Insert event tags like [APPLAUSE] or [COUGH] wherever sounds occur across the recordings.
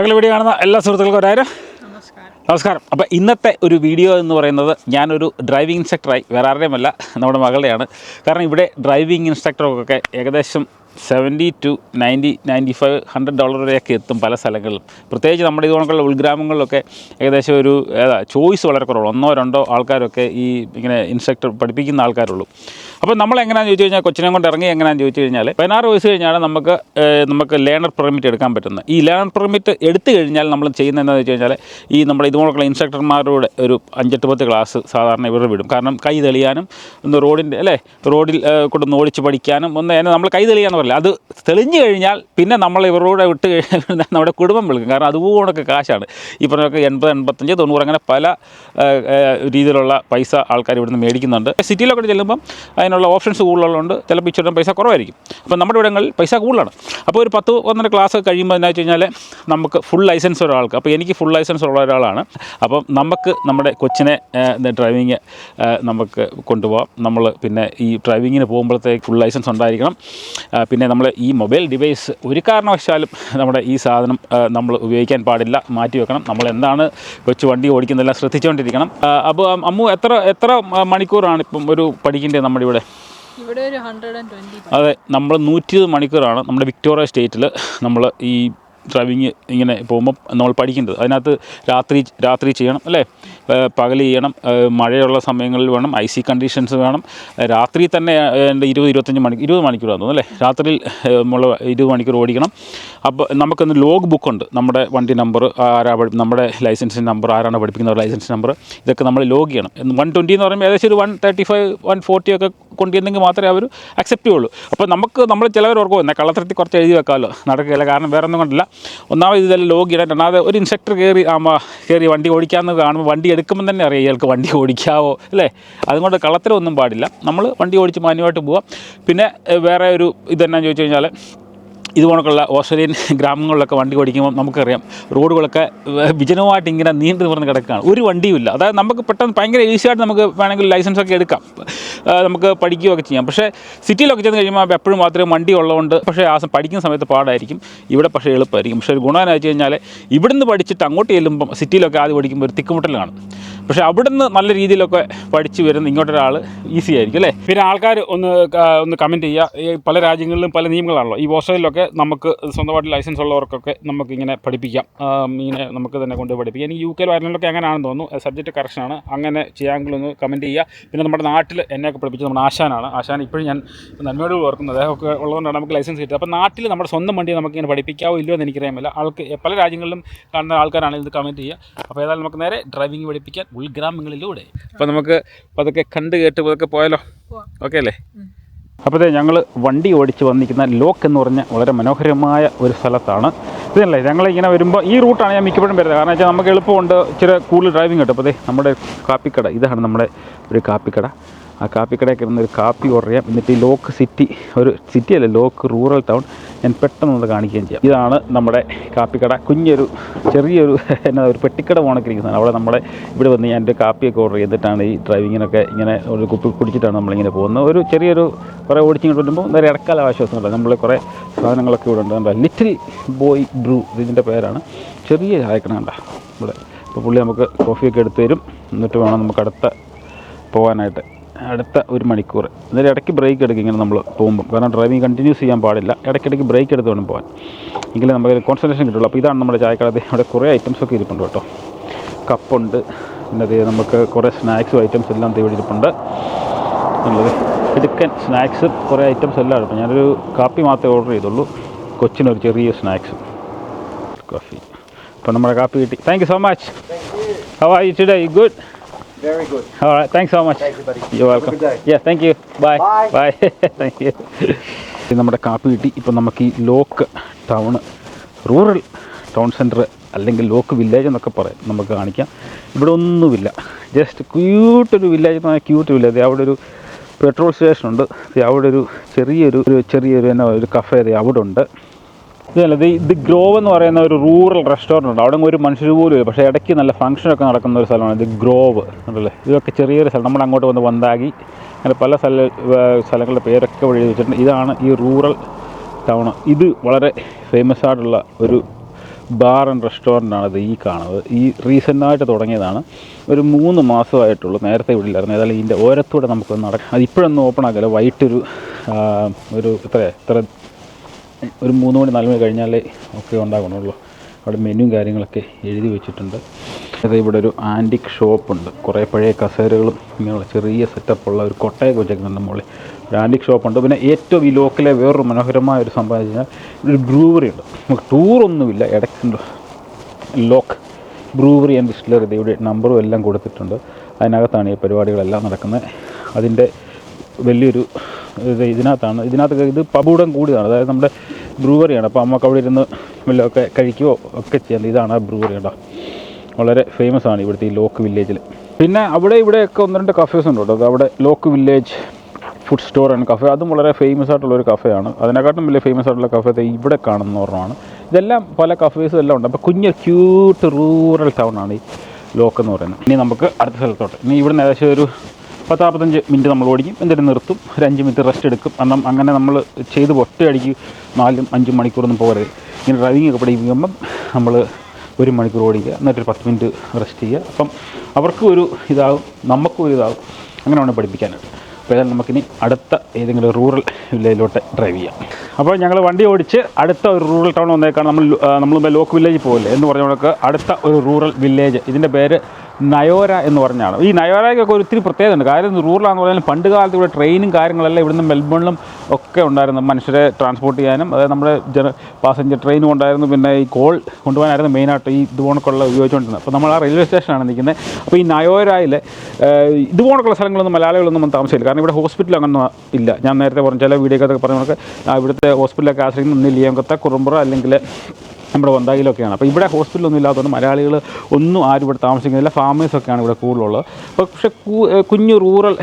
ഞങ്ങൾ വീഡിയോ കാണുന്ന എല്ലാ സുഹൃത്തുക്കൾക്കും ഒരായിരം നമസ്കാരം. അപ്പോൾ ഇന്നത്തെ ഒരു വീഡിയോ എന്ന് പറയുന്നത് ഞാനൊരു ഡ്രൈവിംഗ് ഇൻസ്ട്രക്ടറായി വേറെ ആരുടെയുമല്ല നമ്മുടെ മകളുടെയാണ്. കാരണം ഇവിടെ ഡ്രൈവിംഗ് ഇൻസ്ട്രക്ടറൊക്കെ ഏകദേശം seventy two ninety ninety five hundred dollar വരെയൊക്കെ എത്തും പല സ്ഥലങ്ങളിലും. പ്രത്യേകിച്ച് നമ്മുടെ ഇതുകൊണ്ടുള്ള ഉൾഗ്രാമങ്ങളിലൊക്കെ ഏകദേശം ഒരു ഏതാ ചോയ്സ് വളരെ കുറവുള്ളൂ. ഒന്നോ രണ്ടോ ആൾക്കാരൊക്കെ ഈ ഇങ്ങനെ ഇൻസ്ട്രക്ടർ പഠിപ്പിക്കുന്ന ആൾക്കാരുള്ളൂ. അപ്പോൾ നമ്മൾ എങ്ങനെയാണെന്ന് ചോദിച്ചു കഴിഞ്ഞാൽ കൊച്ചിനെ കൊണ്ട് ഇറങ്ങി എങ്ങനെയാണെന്ന് ചോദിച്ചു കഴിഞ്ഞാൽ പതിനാറ് വയസ്സ് കഴിഞ്ഞാണ് നമുക്ക് നമുക്ക് ലേണർ പെർമിറ്റ് എടുക്കാൻ പറ്റുന്നത്. ഈ ലേണർ പെർമിറ്റ് എടുത്തു കഴിഞ്ഞാൽ നമ്മൾ ചെയ്യുന്നത് എന്താണെന്ന് വെച്ച് കഴിഞ്ഞാൽ ഈ നമ്മുടെ ഇതുപോലുള്ള ഇൻസ്ട്രക്ടർമാരുടെ ഒരു അഞ്ചെട്ട് പത്ത് ക്ലാസ് സാധാരണ ഇവർ വിടും. കാരണം കൈ തെളിയാനും ഒന്ന് റോഡിന്റെ അല്ലേ? റോഡിൽ കൊണ്ടൊന്ന് ഓടിച്ച് പഠിക്കാനും ഒന്ന് എന്നെ നമ്മൾ കൈ തെളിയാന്ന് പറയില്ല. അത് തെളിഞ്ഞു കഴിഞ്ഞാൽ പിന്നെ നമ്മൾ ഇവരോട് വിട്ട് കഴിഞ്ഞാൽ [LAUGHS] നമ്മുടെ കുടുംബം വിളിക്കും. കാരണം അതുപോലൊക്കെ കാശാണ്. ഈ പറഞ്ഞൊക്കെ എൺപത് എൺപത്തഞ്ച് തൊണ്ണൂറ് അങ്ങനെ പല രീതിയിലുള്ള പൈസ ആൾക്കാർ ഇവിടുന്ന് മേടിക്കുന്നുണ്ട്. സിറ്റിയിലൊക്കെ ചെല്ലുമ്പം അതിനുള്ള ഓപ്ഷൻസ് കൂടുതലുള്ളതുകൊണ്ട് ചിലപ്പോൾ ഇച്ചിരി പൈസ കുറവായിരിക്കും. അപ്പോൾ നമ്മുടെ ഇവിടങ്ങളിൽ പൈസ കൂടുതലാണ്. അപ്പോൾ ഒരു പത്ത് ഒന്നര ക്ലാസ് കഴിയുമ്പോൾ എന്താ വെച്ച് കഴിഞ്ഞാൽ നമുക്ക് ഫുൾ ലൈസൻസ് ഒരാൾക്ക് അപ്പോൾ എനിക്ക് ഫുൾ ലൈസൻസ് ഉള്ള ഒരാളാണ്. അപ്പം നമുക്ക് നമ്മുടെ കൊച്ചിനെ ഡ്രൈവിങ് നമുക്ക് കൊണ്ടുപോകാം നമ്മൾ പിന്നെ ഈ ഡ്രൈവിങ്ങിന് പോകുമ്പോഴത്തേക്ക് ഫുൾ ലൈസൻസ് ഉണ്ടായിരിക്കണം. പിന്നെ നമ്മൾ ഈ മൊബൈൽ ഡിവൈസ് ഒരു കാരണവശാലും നമ്മുടെ ഈ സാധനം നമ്മൾ ഉപയോഗിക്കാൻ പാടില്ല. മാറ്റി വെക്കണം. നമ്മൾ എന്താണ് കൊച്ചു വണ്ടി ഓടിക്കുന്നതെല്ലാം ശ്രദ്ധിച്ചുകൊണ്ടിരിക്കണം അപ്പോൾ അമ്മു എത്ര എത്ര മണിക്കൂറാണ് ഇപ്പം ഒരു പഠിക്കേണ്ടത് നമ്മുടെ ഇവിടെ ഇവിടെ ഒരു ഹൺഡ്രഡ് ആൻഡ് ട്വന്റി അതെ നമ്മൾ നൂറ്റി ഇരുപത് മണിക്കൂറാണ് നമ്മുടെ വിക്ടോറിയ സ്റ്റേറ്റിൽ നമ്മൾ ഈ ഡ്രൈവിങ് ഇങ്ങനെ പോകുമ്പോൾ നമ്മൾ പഠിക്കേണ്ടത്. അതിനകത്ത് രാത്രി രാത്രി ചെയ്യണം അല്ലേ? പകൽ ചെയ്യണം. മഴയുള്ള സമയങ്ങളിൽ വേണം. ഐ സി കണ്ടീഷൻസ് വേണം. രാത്രി തന്നെ എന്റെ ഇരുപത് ഇരുപത്തഞ്ച് മണിക്കൂർ ഇരുപത് മണിക്കൂറാണ് തോന്നുന്നു അല്ലേ? രാത്രിയിൽ നമ്മൾ ഇരുപത് മണിക്കൂർ ഓടിക്കണം. അപ്പോൾ നമുക്കൊന്ന് ലോഗ് ബുക്ക് ഉണ്ട്. നമ്മുടെ വണ്ടി നമ്പർ ആരാ നമ്മുടെ ലൈസൻസിന്റെ നമ്പർ ആരാണ് പഠിപ്പിക്കുന്ന ലൈസൻസ് നമ്പർ ഇതൊക്കെ നമ്മൾ ലോഗ് ചെയ്യണം. വൺ ട്വന്റി എന്ന് പറയുമ്പോൾ ഏകദേശം ഒരു one thirty five one forty ഒക്കെ കൊണ്ടുവന്നെങ്കിൽ മാത്രമേ അവർ അക്സെപ്റ്റ് ചെയ്യുള്ളൂ. അപ്പോൾ നമുക്ക് നമ്മൾ ചിലവർ ഓർക്കും എന്നാൽ കള്ളത്തരത്തിൽ കുറച്ച് എഴുതി വെക്കാമല്ലോ. നടക്കില്ല കാരണം വേറെ ഒന്നും കൊണ്ടില്ല. ഒന്നാമത് ഇതെല്ലാം ലോഗ് ചെയ്യണം. രണ്ടാമത് ഒരു ഇൻസ്ട്രക്ടർ കയറി ആമാ കയറി വണ്ടി ഓടിക്കാമെന്ന് കാണുമ്പോൾ വണ്ടി എടുക്കുമ്പോൾ തന്നെ അറിയാം ഇയാൾക്ക് വണ്ടി [LAUGHS] ഓടിക്കാവോ അല്ലേ? അതുകൊണ്ട് കളത്തിലൊന്നും പാടില്ല. നമ്മൾ വണ്ടി ഓടിച്ച് മാന്യമായിട്ട് പോവാം. പിന്നെ വേറെ ഒരു ഇതെന്നാന്ന് ചോദിച്ചു കഴിഞ്ഞാൽ ഇതുപോലൊക്കെയുള്ള ഓസ്ട്രേലിയൻ [LAUGHS] ഗ്രാമങ്ങളിലൊക്കെ വണ്ടി ഓടിക്കുമ്പോൾ നമുക്കറിയാം റോഡുകളൊക്കെ വിജനമായിട്ട് ഇങ്ങനെ നീണ്ടു നിവർന്ന് കിടക്കുകയാണ്. ഒരു വണ്ടിയുമില്ല. അതായത് നമുക്ക് പെട്ടെന്ന് ഭയങ്കര ഈസിയായിട്ട് നമുക്ക് വേണമെങ്കിൽ ലൈസൻസ് ഒക്കെ എടുക്കാം. നമുക്ക് പഠിക്കുകയൊക്കെ ചെയ്യാം. പക്ഷേ സിറ്റിയിലൊക്കെ ചെന്ന് കഴിയുമ്പോൾ എപ്പോഴും മാത്രമേ വണ്ടി ഉള്ളതുകൊണ്ട് പക്ഷേ ആ പഠിക്കുന്ന സമയത്ത് പാടായിരിക്കും. ഇവിടെ പക്ഷേ എളുപ്പമായിരിക്കും. പക്ഷേ ഒരു ഗുണമെന്ന് വെച്ച് കഴിഞ്ഞാൽ ഇവിടുന്ന് പഠിച്ചിട്ട് അങ്ങോട്ട് ചെല്ലുമ്പം സിറ്റിയിലൊക്കെ ആദ്യം പഠിക്കുമ്പോൾ ഒരു തിക്കുമുട്ടലാണ് പക്ഷേ അവിടുന്ന് നല്ല രീതിയിലൊക്കെ പഠിച്ച് വരുന്ന ഇങ്ങോട്ടൊരാൾ ഈസി ആയിരിക്കും അല്ലേ? പിന്നെ ആൾക്കാർ ഒന്ന് ഒന്ന് കമന്റ് ചെയ്യുക. പല രാജ്യങ്ങളിലും പല നിയമങ്ങളാണല്ലോ. ഈ ഓസ്ട്രേലിയയിലൊക്കെ നമുക്ക് സ്വന്തമായിട്ട് ലൈസൻസ് ഉള്ളവർക്കൊക്കെ നമുക്ക് ഇങ്ങനെ പഠിപ്പിക്കാം ഇങ്ങനെ നമുക്ക് തന്നെ കൊണ്ട് പഠിപ്പിക്കാം. എനിക്ക് യു കെയിലും അയർലൻഡിലൊക്കെ അങ്ങനെയാണെന്ന് തോന്നുന്നു. സബ്ജക്റ്റ് കറക്ഷനാണ് അങ്ങനെ ചെയ്യാമെങ്കിൽ ഒന്ന് കമന്റ് ചെയ്യുക. പിന്നെ നമ്മുടെ നാട്ടിൽ എന്നെയൊക്കെ പഠിപ്പിച്ചത് നമ്മുടെ ആശാനാണ്. ആശാൻ ഇപ്പോഴും ഞാൻ നന്മയോട് ഓർക്കുന്നത് അതൊക്കെ ഉള്ളതുകൊണ്ടാണ് നമുക്ക് ലൈസൻസ് കിട്ടുക അപ്പോൾ നാട്ടിൽ നമ്മുടെ സ്വന്തം വണ്ടി നമുക്ക് ഇങ്ങനെ പഠിപ്പിക്കാവോ ഇല്ലയോ എന്ന് എനിക്കറിയാമല്ല ആൾക്ക് പല രാജ്യങ്ങളിലും കാണുന്ന ആൾക്കാരാണ് ഇത് കമന്റ് ചെയ്യുക. അപ്പോൾ ഏതായാലും നമുക്ക് നേരെ ഡ്രൈവിംഗ് പഠിപ്പിക്കാൻ ഉൾഗ്രാമങ്ങളിലൂടെ. അപ്പോൾ നമുക്ക് അതൊക്കെ കണ്ട് കേട്ട് അതൊക്കെ പോയാലോ? ഓക്കെ അല്ലേ? അപ്പോഴത്തെ ഞങ്ങൾ വണ്ടി ഓടിച്ച് വന്നിരിക്കുന്ന ലോക്ക് എന്ന് പറഞ്ഞ വളരെ മനോഹരമായ ഒരു സ്ഥലത്താണ്. ഇതല്ലേ? ഞങ്ങൾ ഇങ്ങനെ വരുമ്പോൾ ഈ റൂട്ടാണ് ഞാൻ മിക്കപ്പോഴും വരുന്നത്. കാരണം വെച്ചാൽ നമുക്ക് എളുപ്പമുണ്ട് ഇച്ചിരി കൂടുതൽ ഡ്രൈവിംഗ് കിട്ടും. അപ്പോൾ ദേ നമ്മുടെ കാപ്പിക്കട. ഇതാണ് നമ്മുടെ ഒരു കാപ്പിക്കട. ആ കാപ്പിക്കടയിൽ ഒരു കാപ്പി ഓർഡർ ചെയ്യാം. എന്നിട്ട് ഈ ലോക്ക് സിറ്റി ഒരു സിറ്റി അല്ല ലോക്ക് റൂറൽ ടൗൺ ഞാൻ പെട്ടെന്ന് ഒന്ന് കാണിക്കുകയും ചെയ്യാം. ഇതാണ് നമ്മുടെ കാപ്പിക്കട കുഞ്ഞൊരു ചെറിയൊരു [LAUGHS] എന്നാ ഒരു പെട്ടിക്കട പോണക്കിരിക്കുന്നതാണ് അവിടെ നമ്മുടെ ഇവിടെ വന്ന് ഞാൻ എന്റെ കാപ്പിയൊക്കെ ഓർഡർ ചെയ്തിട്ടാണ് ഈ ഡ്രൈവിങ്ങിനൊക്കെ ഇങ്ങനെ ഒരു കുപ്പി കുടിച്ചിട്ടാണ് നമ്മളിങ്ങനെ പോകുന്നത്. ഒരു ചെറിയൊരു കുറേ ഓടിച്ചിങ്ങോട്ട് വരുമ്പോൾ നേരെ ഇടക്കാല ആശ്വാസമുണ്ട്. നമ്മൾ കുറേ സാധനങ്ങളൊക്കെ ഇവിടെ ഉണ്ട്. കണ്ട? ലിറ്റിൽ ബോയ് ബ്രൂ ഇതിന്റെ പേരാണ്. ചെറിയ ചായക്കണ കണ്ട? ഇവിടെ. അപ്പോൾ പുള്ളി നമുക്ക് കോഫിയൊക്കെ എടുത്തു തരും. എന്നിട്ട് വേണം നമുക്ക് അടുത്ത പോകാനായിട്ട്. അടുത്ത ഒരു മണിക്കൂർ. എന്നിട്ട് ഇടയ്ക്ക് ബ്രേക്ക് എടുക്കും ഇങ്ങനെ നമ്മൾ പോകുമ്പോൾ കാരണം ഡ്രൈവിംഗ് കണ്ടിന്യൂസ് ചെയ്യാൻ പാടില്ല. ഇടയ്ക്കിടയ്ക്ക് ബ്രേക്ക് എടുത്ത് വേണം പോകാൻ എങ്കിൽ നമുക്ക് കോൺസെൻട്രേഷൻ കിട്ടുള്ളൂ. അപ്പോൾ ഇതാണ് നമ്മുടെ ചായക്കട. അവിടെ കുറേ ഐറ്റംസ് ഒക്കെ ഇരിപ്പുണ്ട് കേട്ടോ. കപ്പുണ്ട്. പിന്നെ അതേ നമുക്ക് കുറേ സ്നാക്സും ഐറ്റംസ് എല്ലാം ഇവിടെ ഇരിപ്പുണ്ട്. എന്നുള്ളത് കിടുക്കൻ സ്നാക്സ് കുറേ ഐറ്റംസ് എല്ലാം എടുക്കും ഞാനൊരു കാപ്പി മാത്രമേ ഓർഡർ ചെയ്തുള്ളൂ. കൊച്ചിനൊരു ചെറിയ സ്നാക്സ് കോഫി അപ്പോൾ നമ്മുടെ കാപ്പി കിട്ടി. Thank you so much how are you today good Very good. All right, thanks so much. Thank you, buddy. You're welcome. Have a good day. Yeah, thank you. Bye. Bye. Bye. [LAUGHS] thank you. നമ്മുടെ കാപ്പി കിട്ടി ഇപ്പം നമുക്ക് ഈ Lock town rural town centre അല്ലെങ്കിൽ Lock village എന്നൊക്കെ പറയാം നമുക്ക് കാണിക്കാം ഇവിടെ ഒന്നുമില്ല ജസ്റ്റ് ക്യൂട്ടൊരു വില്ലേജ് എന്ന് പറഞ്ഞാൽ ക്യൂട്ട് വില്ലേജ് അവിടെ ഒരു പെട്രോൾ സ്റ്റേഷൻ ഉണ്ട് അവിടെ ഒരു ചെറിയൊരു ഒരു ചെറിയൊരു എന്നാ ഒരു കഫേ അവിടെ ഉണ്ട് ഇതല്ല ഇത് ഇത് ഗ്രോവ് എന്ന് പറയുന്ന ഒരു റൂറൽ റെസ്റ്റോറന്റ് ഉണ്ട്. അവിടെ ഒരു മനുഷ്യർ പോലും ഇല്ല. പക്ഷേ ഇടയ്ക്ക് നല്ല ഫംഗ്ഷനൊക്കെ നടക്കുന്ന ഒരു സ്ഥലമാണ് ഇത് ഗ്രോവ് ഉണ്ടല്ലേ ഇതൊക്കെ ചെറിയൊരു സ്ഥലം. നമ്മൾ അങ്ങോട്ട് വന്ന് വന്താകി അങ്ങനെ പല സ്ഥല സ്ഥലങ്ങളുടെ പേരൊക്കെ വഴി വെച്ചിട്ടുണ്ട് ഇതാണ് ഈ റൂറൽ ടൗൺ ഇത് വളരെ ഫേമസ് ആയിട്ടുള്ള ഒരു ബാർ ആൻഡ് റെസ്റ്റോറന്റ് ആണ് ഇത് ഈ കാണുന്നത്. ഈ റീസെന്റായിട്ട് തുടങ്ങിയതാണ്. ഒരു മൂന്ന് മാസമായിട്ടുള്ളൂ നേരത്തെ ഇവിടെ ഇല്ലായിരുന്നു ഏതായാലും ഇതിന്റെ ഓരത്തൂടെ നമുക്ക് നടക്കാം. അത് ഇപ്പോഴൊന്നും ഓപ്പൺ ആക്കില്ല വൈകിട്ടൊരു ഒരു ഇത്ര എത്ര ഒരു മൂന്ന് മണി നാല് മണി കഴിഞ്ഞാലേ ഒക്കെ ഉണ്ടാകണുള്ളൂ അവിടെ മെനുവും കാര്യങ്ങളൊക്കെ എഴുതി വെച്ചിട്ടുണ്ട്. അത് ഇവിടെ ഒരു ആന്റിക് ഷോപ്പുണ്ട് കുറേ പഴയ കസേരകളും ഇങ്ങനെയുള്ള ചെറിയ സെറ്റപ്പുള്ള ഒരു കൊട്ടയൊക്കെ വെച്ചേക്കുന്നുണ്ട് മുകളിൽ ഒരു ആന്റിക് ഷോപ്പുണ്ട് പിന്നെ ഏറ്റവും ഈ ലോക്കലെ വേറൊരു മനോഹരമായ ഒരു സംഭവം വെച്ച് കഴിഞ്ഞാൽ ഒരു ബ്രൂവറി ഉണ്ട്. നമുക്ക് ടൂറൊന്നുമില്ല ഇടയ്ക്കുണ്ട് ലോക്ക് ബ്രൂവറി ആൻഡ് ഡിസ്റ്റിലറി ഇതിയുടെ നമ്പറും എല്ലാം കൊടുത്തിട്ടുണ്ട്. അതിനകത്താണ് ഈ പരിപാടികളെല്ലാം നടക്കുന്നത്. അതിന്റെ വലിയൊരു ഇത് ഇതിനകത്താണ്. ഇതിനകത്ത് ഇത് പബൂടം കൂടിയതാണ്. അതായത് നമ്മുടെ ബ്രൂവറിയാണ്. അപ്പോൾ നമുക്ക് അവിടെ ഇരുന്ന് വല്ലതൊക്കെ കഴിക്കുകയോ ഒക്കെ ചെയ്യാം ഇതാണ് ആ ബ്രൂവറി കേട്ടോ. വളരെ ഫേമസ് ആണ് ഇവിടുത്തെ ഈ ലോക്ക് വില്ലേജിൽ പിന്നെ അവിടെ ഇവിടെയൊക്കെ ഒന്ന് രണ്ട് കഫേസ് ഉണ്ട് കേട്ടോ. അത് അവിടെ Lock village food store and cafe അതും വളരെ ഫേമസ് ആയിട്ടുള്ള ഒരു കഫേയാണ് അതിനെക്കാട്ടും വലിയ ഫേമസ് ആയിട്ടുള്ള കഫേ ഇവിടെ കാണുന്ന ഒരെണ്ണമാണ്. ഇതെല്ലാം പല കഫേസും എല്ലാം ഉണ്ട്. അപ്പോൾ കുഞ്ഞ് ക്യൂട്ട് റൂറൽ ടൗൺ ആണ് ഈ ലോക്ക് എന്ന് പറയുന്നത്. ഇനി നമുക്ക് അടുത്ത സ്ഥലത്തോട്ട്. ഇനി ഇവിടെ നിന്ന് ഏകദേശം ഒരു പത്ത് നാൽപ്പത്തഞ്ച് മിനിറ്റ് നമ്മൾ ഓടിക്കും. എന്നിട്ട് നിർത്തും. ഒരു അഞ്ച് മിനിറ്റ് റെസ്റ്റ് എടുക്കും. കാരണം അങ്ങനെ നമ്മൾ ചെയ്ത് ഒറ്റയടിക്ക് നാലും അഞ്ചും മണിക്കൂറൊന്നും പോകരുത്. ഇങ്ങനെ ഡ്രൈവിംഗ് ഒക്കെ പഠിപ്പിക്കുമ്പം നമ്മൾ ഒരു മണിക്കൂർ ഓടിക്കുക. എന്നിട്ടൊരു പത്ത് മിനിറ്റ് റെസ്റ്റ് ചെയ്യുക. അപ്പം അവർക്കും ഒരു ഇതാകും. നമുക്കും ഒരു ഇതാകും. അങ്ങനെ വേണം പഠിപ്പിക്കാനായിട്ട്. അപ്പോൾ ഏതായാലും നമുക്കിനി അടുത്ത ഏതെങ്കിലും റൂറൽ വില്ലേജിലോട്ട് ഡ്രൈവ് ചെയ്യാം. അപ്പോൾ ഞങ്ങൾ വണ്ടി ഓടിച്ച് അടുത്ത ഒരു റൂറൽ ടൗൺ വന്നേക്കാണ്. നമ്മൾ നമ്മൾ ലോക്ക് വില്ലേജ് പോകില്ലേ എന്ന് പറഞ്ഞ കണക്ക് അടുത്ത ഒരു റൂറൽ വില്ലേജ് ഇതിന്റെ പേര് നയോര എന്ന് പറഞ്ഞാണ്. ഈ നയോരയ്ക്കൊക്കെ ഒത്തിരി പ്രത്യേകത ഉണ്ട് കാര്യം റൂറലാണെന്ന് പറഞ്ഞാൽ പണ്ട് കാലത്ത് ഇവിടെ ട്രെയിനും കാര്യങ്ങളെല്ലാം ഇവിടുന്ന് മെൽബണിലും ഒക്കെ ഉണ്ടായിരുന്നു. മനുഷ്യരെ ട്രാൻസ്പോർട്ട് ചെയ്യാനും അതായത് നമ്മുടെ ജന പാസഞ്ചർ ട്രെയിനും ഉണ്ടായിരുന്നു. പിന്നെ ഈ കോൾ കൊണ്ടുപോകാനായിരുന്നു മെയിനായിട്ട് ഈ ഇതുപോണക്കുള്ള ഉപയോഗിച്ചുകൊണ്ടിരുന്നത്. അപ്പോൾ നമ്മൾ ആ റെയിൽവേ സ്റ്റേഷനാണ് നിൽക്കുന്നത്. അപ്പോൾ ഈ നയോരയിൽ ഇതുപോണക്കുള്ള സ്ഥലങ്ങളൊന്നും മലയാളികളൊന്നും നമ്മൾ താമസിച്ചില്ല. കാരണം ഇവിടെ ഹോസ്പിറ്റൽ അങ്ങനെ ഇല്ല. ഞാൻ നേരത്തെ പറഞ്ഞ ചില വീഡിയോക്കകത്തൊക്കെ പറഞ്ഞ കണക്ക് ആ ഇവിടുത്തെ ഹോസ്പിറ്റലൊക്കെ ആശ്രയിക്കുന്ന ഒന്നില്ല കുറുമ്പുറ അല്ലെങ്കിൽ നമ്മുടെ വന്തായിലൊക്കെയാണ് അപ്പോൾ ഇവിടെ ഹോസ്പിറ്റലൊന്നും ഇല്ലാത്തതുകൊണ്ട് മലയാളികൾ ഒന്നും ആരും ഇവിടെ താമസിക്കുന്നില്ല. ഫാമേഴ്സൊക്കെയാണ് ഇവിടെ കൂടുതലുള്ളത്. പക്ഷേ കുഞ്ഞു റൂറൽ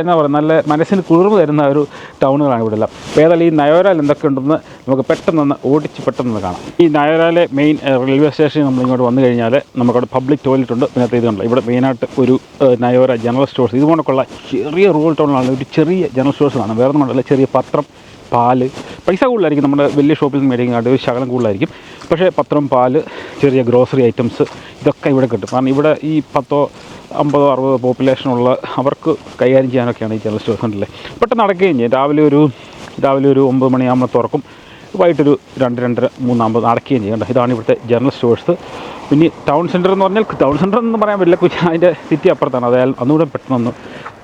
എന്നാ പറയുക നല്ല മനസ്സിന് കുളിർമ തരുന്ന ഒരു ടൗണുകളാണ് ഇവിടെ എല്ലാം ഏതായാലും ഈ നയോരാൽ എന്തൊക്കെ ഉണ്ടെന്ന് നമുക്ക് പെട്ടെന്ന് ഓടിച്ച് പെട്ടെന്ന് കാണാം. ഈ നയോരാലെ മെയിൻ റെയിൽവേ സ്റ്റേഷനിൽ നമ്മൾ ഇങ്ങോട്ട് വന്നു കഴിഞ്ഞാൽ നമുക്കവിടെ പബ്ലിക് ടോയ്ലറ്റ് ഉണ്ട്. പിന്നെ ഇത് കണ്ടല്ലോ ഇവിടെ മെയിനായിട്ട് ഒരു നയോര ജനറൽ സ്റ്റോഴ്സ് ഇതുകൊണ്ടൊക്കെയുള്ള ചെറിയ റൂറൽ ടൗണിലാണ് ഒരു ചെറിയ ജനറൽ സ്റ്റോഴ്സ് കാണാം വേറെ ഒന്നും ചെറിയ പത്രം പാൽ. പൈസ കൂടുതലായിരിക്കും നമ്മുടെ വലിയ ഷോപ്പിൽ നിന്ന് മേടിക്കുന്നതായിട്ട് ഒരു ശകലം കൂടുതലായിരിക്കും. പക്ഷേ പത്രം പാൽ ചെറിയ ഗ്രോസറി ഐറ്റംസ് ഇതൊക്കെ ഇവിടെ കിട്ടും. കാരണം ഇവിടെ ഈ പത്തോ അമ്പതോ അറുപതോ പോപ്പുലേഷനുള്ള അവർക്ക് കൈകാര്യം ചെയ്യാനൊക്കെയാണ് ഈ ജനറൽ സ്റ്റോഴ്സ് ഉണ്ടല്ലേ പെട്ടെന്ന് നടക്കുകയും ചെയ്യും. രാവിലെ ഒരു രാവിലെ ഒരു ഒമ്പത് മണിയാകുമ്പോൾ തുറക്കും. വൈകിട്ടൊരു രണ്ട് രണ്ടര മൂന്നാകുമ്പോൾ നടക്കുകയും ചെയ്യും. കേട്ടോ ഇതാണ് ഇവിടുത്തെ ജനറൽ സ്റ്റോഴ്സ് പിന്നെ ടൗൺ സെന്റർ എന്ന് പറഞ്ഞാൽ ടൗൺ സെന്റർ എന്ന് പറയാൻ പറ്റില്ല. അതിന്റെ സിറ്റി അപ്പുറത്താണ്. അതായത് അന്നുകൂടെ പെട്ടെന്നൊന്ന്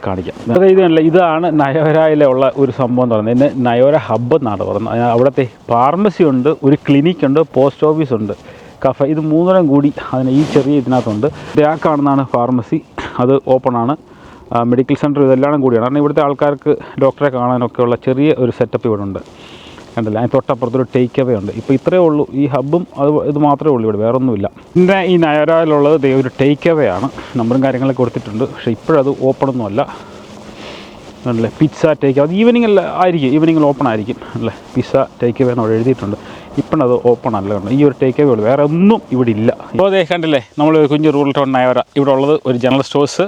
കാണിക്കാം. അതായത് ഇതല്ല ഇതാണ് നയോരയിലുള്ള ഒരു സംഭവം എന്ന് പറയുന്നത്. ഇതിന് നയോര ഹബ്ബ് എന്നാണ് പറയുന്നത്. അവിടുത്തെ ഫാർമസി ഉണ്ട് ഒരു ക്ലിനിക്ക് ഉണ്ട് പോസ്റ്റ് ഓഫീസ് ഉണ്ട് കഫ ഇത് മൂന്നോളം കൂടി അതിന് ഈ ചെറിയ ഇതിനകത്തുണ്ട്. ഇത് ആ കാണുന്നതാണ് ഫാർമസി അത് ഓപ്പൺ ആണ്. മെഡിക്കൽ സെന്റർ ഇതെല്ലാം കൂടിയാണ്. കാരണം ഇവിടുത്തെ ആൾക്കാർക്ക് ഡോക്ടറെ കാണാനൊക്കെയുള്ള ചെറിയ ഒരു സെറ്റപ്പ് ഇവിടെ ഉണ്ട് കണ്ടില്ല. അതിന് തൊട്ടപ്പുറത്തൊരു ടേക്ക് അവേ ഉണ്ട്. ഇപ്പോൾ ഇത്രയേ ഉള്ളൂ. ഈ ഹബ്ബും അത് ഇത് മാത്രമേ ഉള്ളൂ ഇവിടെ. വേറെ ഒന്നുമില്ല പിന്നെ ഈ നയരായിലുള്ളത് ഒരു ടേക്ക് അവേ ആണ്. നമ്പറും കാര്യങ്ങളൊക്കെ കൊടുത്തിട്ടുണ്ട്. പക്ഷേ ഇപ്പോഴത് ഓപ്പണൊന്നും അല്ല. അല്ലേ? പിസ്സ ടേക്ക് അത് ഈവനിങ്ങിൽ ആയിരിക്കും. ഈവനിങ്ങിൽ ഓപ്പൺ ആയിരിക്കും. അല്ലേ? പിസ്സ ടേക്ക് അവേ എന്ന് അവിടെ എഴുതിയിട്ടുണ്ട്. ഇപ്പോഴത് ഓപ്പൺ അല്ല ഈ ഒരു ടേക്ക് അവേ ഉള്ളൂ. വേറെ ഒന്നും ഇവിടെ ഇല്ല. ഇപ്പോൾ അതേ കണ്ടില്ലേ നമ്മൾ ഒരു കുഞ്ഞു റൂറൽ ടൗൺ ആയവര ഇവിടെ ഉള്ളത് ഒരു ജനറൽ സ്റ്റോഴ്സ്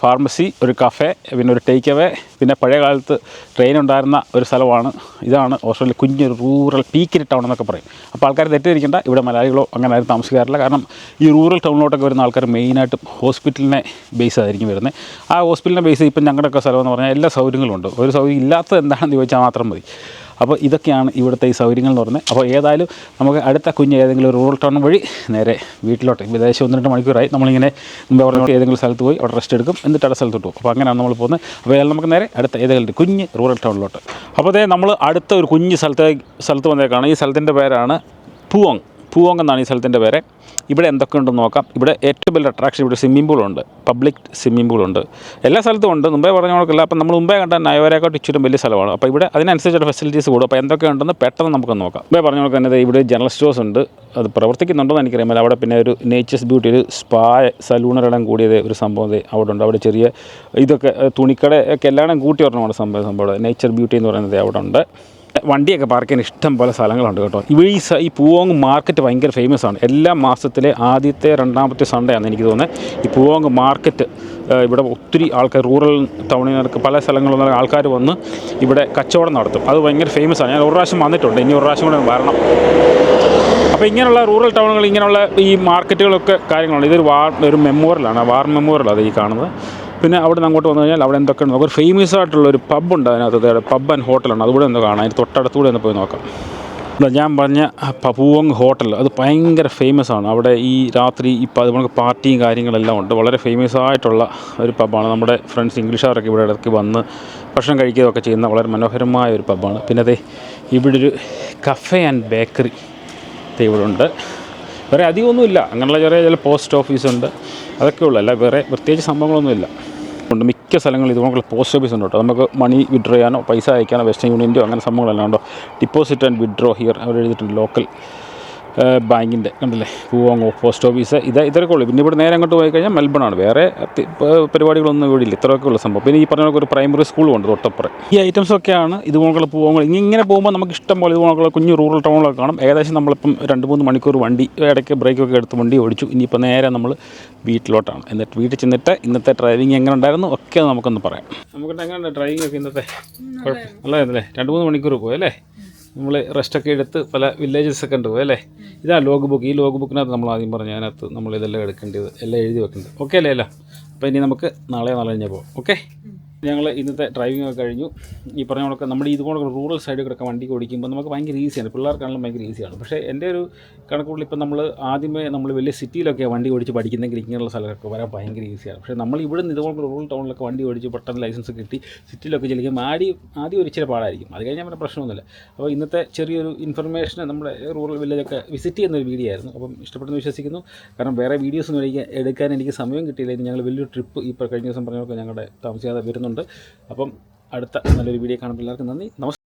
ഫാർമസി ഒരു കഫേ പിന്നെ ഒരു ടേക്ക് അവേ പിന്നെ പഴയ കാലത്ത് ട്രെയിൻ ഉണ്ടായിരുന്ന ഒരു സ്ഥലമാണ്. ഇതാണ് ഓസ്ട്രേലിയ കുഞ്ഞൊരു റൂറൽ പീക്കിരി ടൗൺ എന്നൊക്കെ പറയും. അപ്പോൾ ആൾക്കാർ തെറ്റിദ്ധരിക്കേണ്ട. ഇവിടെ മലയാളികളോ അങ്ങനെ ആരും താമസിക്കാറില്ല. കാരണം ഈ റൂറൽ ടൗണിലോട്ടൊക്കെ വരുന്ന ആൾക്കാർ മെയിനായിട്ടും ഹോസ്പിറ്റലിനെ ബേസ് ആയിരിക്കും വരുന്നത് ആ ഹോസ്പിറ്റലിനെ ബേസ് ഇപ്പം ഞങ്ങളുടെയൊക്കെ സ്ഥലം എന്ന് പറഞ്ഞാൽ എല്ലാ സൗകര്യങ്ങളും ഉണ്ട്. ഒരു സൗകര്യം ഇല്ലാത്തത് എന്താണെന്ന് ചോദിച്ചാൽ മാത്രം മതി. അപ്പോൾ ഇതൊക്കെയാണ് ഇവിടുത്തെ ഈ സൗകര്യങ്ങൾ എന്ന് പറയുന്നത്. അപ്പോൾ ഏതായാലും നമുക്ക് അടുത്ത കുഞ്ഞ് ഏതെങ്കിലും റൂറൽ ടൗൺ വഴി നേരെ വീട്ടിലോട്ട് ഏകദേശം ഒന്ന് രണ്ട് മണിക്കൂറായി. നമ്മളിങ്ങനെ മുമ്പ് പറഞ്ഞ ഏതെങ്കിലും സ്ഥലത്ത് പോയി അവിടെ റെസ്റ്റ് എടുക്കും. എന്നിട്ട് അടുത്ത സ്ഥലത്തോട്ട് പോകും. അപ്പോൾ അങ്ങനെയാണ് നമ്മൾ പോകുന്നത്. അപ്പോൾ നമുക്ക് നേരെ അടുത്ത ഏതെങ്കിലും കുഞ്ഞ് റൂറൽ ടൗണിലോട്ട്. അപ്പോൾ അതേ നമ്മൾ അടുത്ത ഒരു കുഞ്ഞ് സ്ഥലത്ത് സ്ഥലത്ത് വന്നേക്കാണ്. ഈ സ്ഥലത്തിന്റെ പേരാണ് പൂവോങ്. പൂവോങ് എന്നാണ് ഈ സ്ഥലത്തിന്റെ പേര്. ഇവിടെ എന്തൊക്കെ ഉണ്ടെന്ന് നോക്കാം. ഇവിടെ ഏറ്റവും വലിയ അട്രാക്ഷൻ ഇവിടെ സ്വിമ്മിംഗ് പൂളുണ്ട് പബ്ലിക് സ്വിമ്മിംഗ് പൂളുണ്ട് എല്ലാ സ്ഥലത്തും ഉണ്ട്. മുമ്പേ പറഞ്ഞ കണക്കില്ല. അപ്പം നമ്മൾ മുമ്പേ കണ്ട നയവരേക്കാട്ട് ഇച്ചിരി വലിയ സ്ഥലമാണ്. അപ്പോൾ ഇവിടെ അതിനനുസരിച്ചുള്ള ഫെസിലിറ്റീസ് കൂടും. അപ്പോൾ എന്തൊക്കെ ഉണ്ടെന്ന് പെട്ടെന്ന് നമുക്ക് നോക്കാം. മുമ്പേ പറഞ്ഞ കണക്ക് തന്നെ ഇവിടെ ജനറൽ സ്റ്റോഴ്സ് ഉണ്ട്. അത് പ്രവർത്തിക്കുന്നുണ്ടോ എന്ന് എനിക്കറിയാം അവിടെ പിന്നെ ഒരു നേച്ചേഴ്സ് ബ്യൂട്ടി ഒരു സ്പാ സലൂണറിടം കൂടിയത് ഒരു സംഭവം അവിടെ ഉണ്ട്. അവിടെ ചെറിയ ഇതൊക്കെ തുണിക്കടയൊക്കെ എല്ലാം കൂട്ടി വരണമാണ് സംഭവം സംഭവം നേച്ചർ ബ്യൂട്ടി എന്ന് പറയുന്നത് അവിടെ ഉണ്ട്. വണ്ടിയൊക്കെ പാർക്ക് ചെയ്യാൻ ഇഷ്ടം പോലെ സ്ഥലങ്ങളുണ്ട് കേട്ടോ. ഇവിടെ ഈ ഈ പൂവോങ് മാർക്കറ്റ് ഭയങ്കര ഫേമസ് ആണ്. എല്ലാ മാസത്തിലെ ആദ്യത്തെ രണ്ടാമത്തെ സൺഡേ ആണ് എനിക്ക് തോന്നുന്നത്. ഈ പൂവോങ് മാർക്കറ്റ് ഇവിടെ ഒത്തിരി ആൾക്കാർ റൂറൽ ടൗണിൽ നിന്നൊക്കെ പല സ്ഥലങ്ങളിൽ നിന്ന് ആൾക്കാർ വന്ന് ഇവിടെ കച്ചവടം നടത്തും. അത് ഭയങ്കര ഫേമസ് ആണ്. ഞാൻ ഒരു പ്രാവശ്യം വന്നിട്ടുണ്ട്. ഇനി ഒരു പ്രാവശ്യം കൂടെ വരണം. അപ്പോൾ ഇങ്ങനെയുള്ള റൂറൽ ടൗണുകൾ ഇങ്ങനെയുള്ള ഈ മാർക്കറ്റുകളൊക്കെ കാര്യങ്ങളുണ്ട്. ഇതൊരു വാർ ഒരു മെമ്മോറിയലാണ് വാർ മെമ്മോറിയൽ അത് ഈ കാണുന്നത്. പിന്നെ അവിടെ നിന്ന് അങ്ങോട്ട് വന്നു കഴിഞ്ഞാൽ അവിടെ എന്തൊക്കെ ഉണ്ട് നമുക്കൊരു ഫേമസ് ആയിട്ടുള്ള ഒരു പബ് ഉണ്ട് അതിനകത്ത്. പബ് ആൻഡ് ഹോട്ടലാണ് അതുകൂടെ ഒന്ന് കാണാം. അതിന് തൊട്ടടുത്തുകൂടെ ഒന്ന് പോയി നോക്കാം. ഞാൻ പറഞ്ഞ പപൂവങ് ഹോട്ടൽ അത് ഭയങ്കര ഫേമസ് ആണ്. അവിടെ ഈ രാത്രി ഈ പ- പാർട്ടിയും കാര്യങ്ങളെല്ലാം ഉണ്ട്. വളരെ ഫേമസ് ആയിട്ടുള്ള ഒരു പബ്ബാണ് നമ്മുടെ ഫ്രണ്ട്സ് ഇംഗ്ലീഷുകാരൊക്കെ ഇവിടെ ഇടയ്ക്ക് വന്ന് ഭക്ഷണം കഴിക്കുകയൊക്കെ ചെയ്യുന്ന വളരെ മനോഹരമായ ഒരു പബ്ബാണ് പിന്നെ അതെ ഇവിടെ ഒരു കഫേ ആൻഡ് ബേക്കറി ഇവിടെ ഉണ്ട്. വേറെ അധികമൊന്നുമില്ല. അങ്ങനെയുള്ള ചെറിയ ചില പോസ്റ്റ് ഓഫീസ് ഉണ്ട്. അതൊക്കെ ഉള്ളു. അല്ല വേറെ പ്രത്യേകിച്ച് സംഭവങ്ങളൊന്നുമില്ല ഉണ്ട്. മിക്ക സ്ഥലങ്ങളിൽ ഇതുപോലെ പോസ്റ്റ് ഓഫീസ് ഉണ്ട് കേട്ടോ. നമുക്ക് മണി വിഡ്രോ ചെയ്യാനോ പൈസ അയക്കാനോ വെസ്റ്റേൺ യൂണിയന്റെയോ അങ്ങനെ സംഭവങ്ങളെല്ലാം ഉണ്ടോ? ഡിപ്പോസിറ്റ് ആൻഡ് വിഡ്രോ ഹിയർ അവർ എഴുതിയിട്ടുണ്ട് ലോക്കൽ ബാങ്കിന്റെ കണ്ടില്ലേ? പൂവാങ്ങോ പോസ്റ്റ് ഓഫീസ് ഇത് ഇത്രയൊക്കെ ഉള്ളൂ. പിന്നെ ഇവിടെ നേരെ അങ്ങോട്ട് പോയി കഴിഞ്ഞാൽ മെൽബണാണ് വേറെ പരിപാടികളൊന്നും ഇവിടെ ഇല്ല. ഇത്രയൊക്കെ ഉള്ള സംഭവം. പിന്നെ ഈ പറഞ്ഞ ഒരു പ്രൈമറി സ്കൂളും ഉണ്ട് തൊട്ടപ്പുറം. ഈ ഐറ്റംസ് ഒക്കെയാണ് ഇതുപോലുള്ള പൂവങ്ങൾ. ഇങ്ങനെ പോകുമ്പോൾ നമുക്ക് ഇഷ്ടം പോലെ ഇതുപോലുള്ള കുഞ്ഞു റൂറൽ ടൗണുകളൊക്കെ കാണും. ഏകദേശം നമ്മളിപ്പം രണ്ട് മൂന്ന് മണിക്കൂർ വണ്ടി ഇടയ്ക്ക് ബ്രേക്കൊക്കെ എടുത്ത് വണ്ടി ഓടിച്ചു. ഇനിയിപ്പോൾ നേരെ നമ്മൾ വീട്ടിലോട്ടാണ്. എന്നിട്ട് വീട്ടിൽ ചെന്നിട്ട് ഇന്നത്തെ ഡ്രൈവിംഗ് എങ്ങനെ ഉണ്ടായിരുന്നു ഒക്കെ നമുക്കൊന്ന് പറയാം. നമുക്ക് എങ്ങനെയുണ്ട് ഡ്രൈവിംഗ് ഒക്കെ ഇന്നത്തെ? കുഴപ്പം നല്ലതായിരുന്നല്ലേ? രണ്ട് മൂന്ന് മണിക്കൂർ പോയി അല്ലേ? നമ്മൾ റെസ്റ്റൊക്കെ എടുത്ത് പല വില്ലേജസ് ഒക്കെ ഉണ്ട് പോയി അല്ലേ? ഇതാ ലോഗ് ബുക്ക് ഈ ലോഗ് ബുക്കിനകത്ത് നമ്മൾ ആദ്യം പറഞ്ഞു അതിനകത്ത് നമ്മൾ ഇതെല്ലാം എടുക്കേണ്ടത് എല്ലാം എഴുതി വെക്കേണ്ടത്. ഓക്കെ അല്ലേ അല്ല? അപ്പോൾ ഇനി നമുക്ക് നാളെ നാളെ കഴിഞ്ഞാൽ പോകാം ഓക്കെ ഞങ്ങൾ ഇന്നത്തെ ഡ്രൈവിംഗ് ഒക്കെ കഴിഞ്ഞു. ഈ പറഞ്ഞ കണക്ക് നമ്മുടെ ഇതുപോലെ റൂറൽ സൈഡിൽ കൂടെ വണ്ടി ഓടിക്കുമ്പോൾ നമുക്ക് ഭയങ്കര ഈസിയാണ് പിള്ളേർക്കാണെങ്കിലും ഭയങ്കര ഈസിയാണ് പക്ഷേ എന്റെ ഒരു കണക്കുകൂടി ഇപ്പം നമ്മൾ ആദ്യമേ നമ്മൾ വലിയ സിറ്റിയിലൊക്കെ വണ്ടി ഓടിച്ച് പഠിക്കുന്നെങ്കിൽ ഇങ്ങനെയുള്ള സ്ഥലങ്ങളൊക്കെ വരാൻ ഭയങ്കര ഈസിയാണ് പക്ഷേ നമ്മൾ ഇവിടെ നിന്ന് ഇതുപോലെ റൂറൽ ടൗണിലൊക്കെ വണ്ടി ഓടിച്ച് പെട്ടെന്ന് ലൈസൻസ് കിട്ടി സിറ്റിയിലൊക്കെ ചെല്ലിക്കുമ്പോൾ ആടി ആദ്യം ഒരു ഇച്ചിരി പാടായിരിക്കും. അത് കഴിഞ്ഞാൽ പിന്നെ പ്രശ്നമൊന്നുമില്ല. അപ്പോൾ ഇന്നത്തെ ചെറിയൊരു ഇൻഫർമേഷൻ നമ്മുടെ റൂറൽ വില്ലേജൊക്കെ വിസിറ്റ് ചെയ്യുന്ന ഒരു വീഡിയോ ആയിരുന്നു. അപ്പം ഇഷ്ടപ്പെട്ടെന്ന് വിശ്വസിക്കുന്നു. കാരണം വേറെ വീഡിയോസ് ഒന്നും എടുക്കാൻ എനിക്ക് സമയം കിട്ടിയില്ല. ഞങ്ങൾ വലിയൊരു ട്രിപ്പ് ഇപ്പോൾ കഴിഞ്ഞ ദിവസം പറഞ്ഞൊക്കെ ഞങ്ങളുടെ താമസിയാതെ വരുന്നുണ്ട്. ചെയ്യുന്നുണ്ട് അപ്പം അടുത്ത നല്ലൊരു വീഡിയോ കാണുമ്പോൾ എല്ലാവർക്കും നന്ദി. നമസ്കാരം